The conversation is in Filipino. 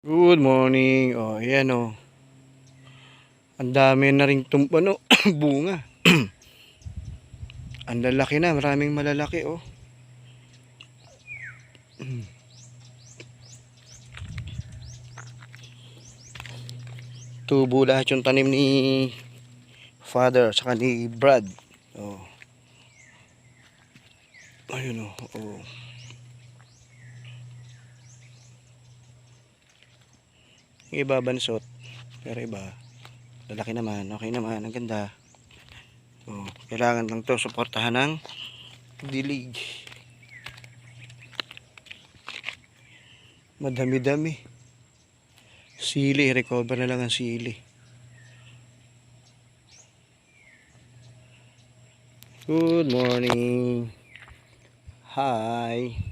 Good morning. Oh, ayan oh. Ang dami na ring tum ano, bunga. Ang lalaki na, maraming malalaki oh. Tubo lahat yung tanim ni Father saka ni Brad. Oh. Ayun oh. oh. Yung iba bansot. Pero iba, lalaki naman, okay naman, ang ganda. Oh, kailangan lang to suportahan ng dilig. Madami-dami. Sili, recover na lang ang sili. Good morning. Hi.